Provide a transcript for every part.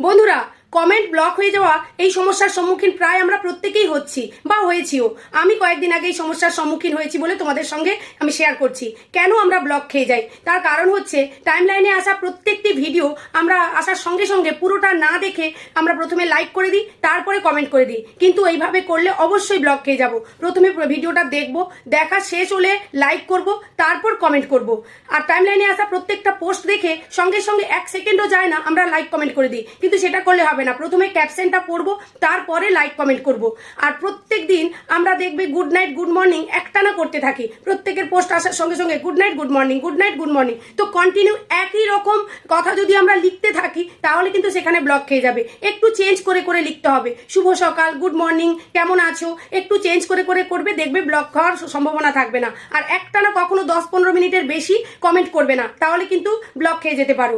বন্ধুরা comment block হয়ে যাওয়া এই সমস্যার সম্মুখীন প্রায় আমরা প্রত্যেকেই হচ্ছি বা হয়েছিও। আমি কয়েকদিন আগে এই সমস্যার সম্মুখীন হয়েছি বলে তোমাদের সঙ্গে আমি শেয়ার করছি। কেন আমরা ব্লক খেয়ে যাই? তার কারণ হচ্ছে টাইম লাইনে আসা প্রত্যেকটি ভিডিও আমরা আসার সঙ্গে সঙ্গে পুরোটা না দেখে আমরা প্রথমে লাইক করে দিই, তারপরে কমেন্ট করে দিই। কিন্তু এইভাবে করলে অবশ্যই ব্লক খেয়ে যাব। প্রথমে ভিডিওটা দেখব, দেখা শেষ হলে লাইক করব, তারপর কমেন্ট করব। আর টাইম লাইনে আসা প্রত্যেকটা পোস্ট দেখে সঙ্গে সঙ্গে এক সেকেন্ডও যায় না, আমরা লাইক কমেন্ট করে দিই। কিন্তু সেটা করলে হবে না। প্রথমে ক্যাপশনটা পড়ব, তারপরে লাইক কমেন্ট করব। আর প্রত্যেক দিন আমরা দেখবে গুড নাইট গুড মর্নিং একটানা করতে থাকি। প্রত্যেকের পোস্ট আসার সঙ্গে সঙ্গে good night good morning good night good morning তো কন্টিনিউ একই রকম কথা যদি আমরা লিখতে থাকি, তাহলে কিন্তু সেখানে ব্লক খেয়ে যাবে। একটু চেঞ্জ করে করে লিখতে হবে। শুভ সকাল গুড মর্নিং কেমন আছো? একটু চেঞ্জ করে করে করবে, দেখবে ব্লক হওয়ার সম্ভাবনা থাকবে না। আর একটানা কখনো দশ পনেরো মিনিটের বেশি কমেন্ট করবে না। তাহলে কিন্তু ব্লক খেয়ে যেতে পারো।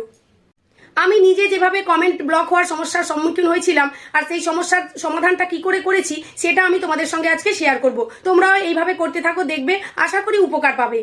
আমি নিজে যেভাবে কমেন্ট ব্লক হওয়ার সমস্যার সম্মুখীন হয়েছিলাম, আর সেই সমস্যার সমাধানটা কি করে করেছি, সেটা আমি তোমাদের সঙ্গে আজকে শেয়ার করব। তোমরাও এইভাবে করতে থাকো, দেখবে, আশা করি উপকার পাবে।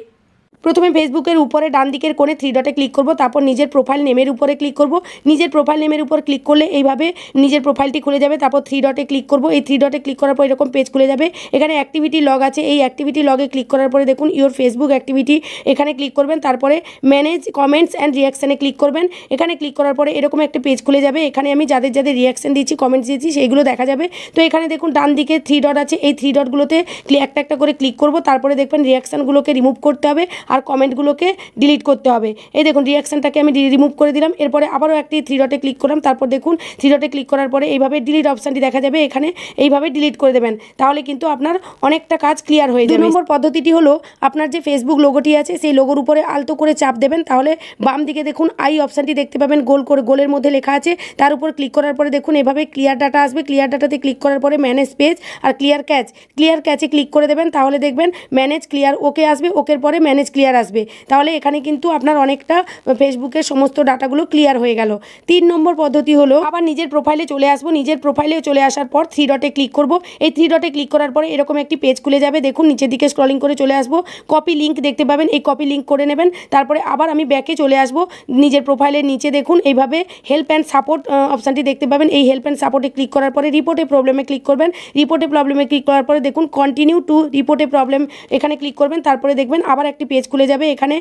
প্রথমে ফেসবুকের উপরে ডান দিকের কোণে থ্রি ডটে ক্লিক করব, তারপর নিজের প্রোফাইল নেমের উপরে ক্লিক করব। নিজের প্রোফাইল নেমের উপর ক্লিক করলে এইভাবে নিজের প্রোফাইলটি খুলে যাবে, তারপর থ্রি ডটে ক্লিক করব। এই থ্রি ডটে ক্লিক করার পর এরকম পেজ খুলে যাবে। এখানে অ্যাক্টিভিটি লগ আছে, এই অ্যাক্টিভিটি লগে ক্লিক করার পরে দেখুন ইওর ফেসবুক অ্যাক্টিভিটি এখানে ক্লিক করবেন, তারপরে ম্যানেজ কমেন্টস অ্যান্ড রিয়াকশানে ক্লিক করবেন। এখানে ক্লিক করার পরে এরকম একটা পেজ খুলে যাবে, এখানে আমি যাদের যাদের রিয়াকশান দিয়েছি কমেন্টস দিয়েছি, সেইগুলো দেখা যাবে। তো এখানে দেখুন ডান দিকে থ্রি ডট আছে, এই থ্রি ডটগুলোতে একটা একটা করে ক্লিক করব, তারপরে দেখবেন রিয়াকশানগুলোকে রিমুভ করতে হবে। আর কমেন্টগুলোকে ডিলিট করতে হবে। এই দেখুন রিয়াকশানটাকে আমি রিমুভ করে দিলাম। এরপরে আবারও একটি থ্রি ডটে ক্লিক করলাম। তারপর দেখুন থ্রি ডটে ক্লিক করার পরে এইভাবে ডিলিট অপশানটি দেখা যাবে। এখানে এইভাবে ডিলিট করে দেবেন। তাহলে কিন্তু আপনার অনেকটা কাজ ক্লিয়ার হয়ে যাবে। নম্বর পদ্ধতিটি হলো আপনার যে ফেসবুক লোগোটি আছে সেই লোগোর উপরে আলতো করে চাপ দেবেন। তাহলে বাম দিকে দেখুন আই অপশানটি দেখতে পাবেন। গোল করে গোলের মধ্যে লেখা আছে। তার উপর ক্লিক করার পরে দেখুন এভাবে ক্লিয়ার ডাটা আসবে। ক্লিয়ার ডাটাতে ক্লিক করার পরে ম্যানেজ পেজ আর ক্লিয়ার ক্যাচ ক্লিয়ার ক্যাচে ক্লিক করে দেবেন। তাহলে দেখবেন ম্যানেজ ক্লিয়ার ওকে আসবে। ওকের পরে ম্যানেজ ক্লিয়ার আসবে। তাহলে এখানে কিন্তু আপনার অনেকটা ফেসবুকের সমস্ত ডাটাগুলো ক্লিয়ার হয়ে গেল। তিন নম্বর পদ্ধতি হলো, আবার নিজের প্রোফাইলে চলে আসব। নিজের প্রোফাইলে চলে আসার পর থ্রি ডটে ক্লিক করব। এই থ্রি ডটে ক্লিক করার পরে এরকম একটি পেজ খুলে যাবে। দেখুন, নিচের দিকে স্ক্রলিং করে চলে আসব। কপি লিঙ্ক দেখতে পাবেন। এই কপি লিঙ্ক করে নেবেন। তারপরে আবার আমি ব্যাকে চলে আসব। নিজের প্রোফাইলের নিচে দেখুন, এইভাবে হেল্প অ্যান্ড সাপোর্ট অপশানটি দেখতে পাবেন। এই হেল্প অ্যান্ড সাপোর্টে ক্লিক করার পরে রিপোর্টে প্রবলেমে ক্লিক করবেন। রিপোর্টে প্রবলেমে ক্লিক করার পরে দেখুন কন্টিনিউ টু রিপোর্টে প্রবলেম এখানে ক্লিক করবেন। তারপরে দেখবেন আবার একটি পেজ খুলে যাবে এখানে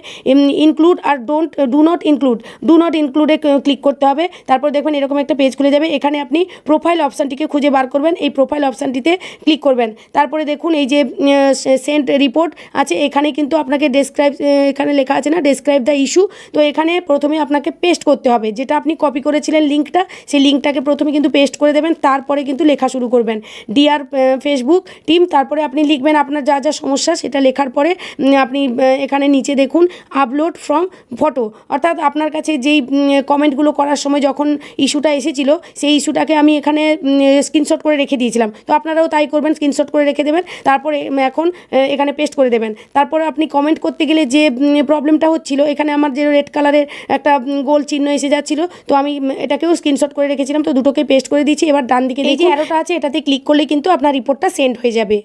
include R don't do not include do not ইনক্লুডে click করতে হবে। তারপর দেখবেন এরকম একটা পেজ খুলে যাবে। এখানে আপনি প্রোফাইল অপশানটিকে খুঁজে বার করবেন। এই প্রোফাইল অপশানটিতে ক্লিক করবেন। তারপরে দেখুন এই যে সেন্ট রিপোর্ট আছে। এখানে কিন্তু আপনাকে ডেসক্রাইব এখানে লেখা আছে না ডেসক্রাইব দ্য ইস্যু তো এখানে প্রথমে আপনাকে পেস্ট করতে হবে। যেটা আপনি কপি করেছিলেন লিঙ্কটা সেই লিঙ্কটাকে প্রথমে কিন্তু পেস্ট করে দেবেন। তারপরে কিন্তু লেখা শুরু করবেন। ডিআর ফেসবুক টিম তারপরে আপনি লিখবেন আপনার যা যা সমস্যা সেটা লেখার পরে আপনি আহ, এখানে নিচে দেখুন আপলোড ফ্রম ফটো অর্থাৎ আপনার কাছে যেই কমেন্টগুলো করার সময় যখন ইস্যুটা এসেছিল সেই ইস্যুটাকে আমি এখানে স্ক্রিনশট করে রেখে দিয়েছিলাম। তো আপনারাও তাই করবেন স্ক্রিনশট করে রেখে দেবেন তারপরে এখন এখানে পেস্ট করে দেবেন। তারপরে আপনি কমেন্ট করতে গেলে যে প্রবলেমটা হচ্ছিল এখানে আমার যে রেড কালারের একটা গোল চিহ্ন এসে যাচ্ছিল তো আমি এটাকেও স্ক্রিনশট করে রেখেছিলাম তো দুটোকে পেস্ট করে দিয়েছি। এবার ডান দিকে এই যে অ্যারোটা আছে এটাতে ক্লিক করলে কিন্তু আপনার রিপোর্টটা সেন্ড হয়ে যাবে।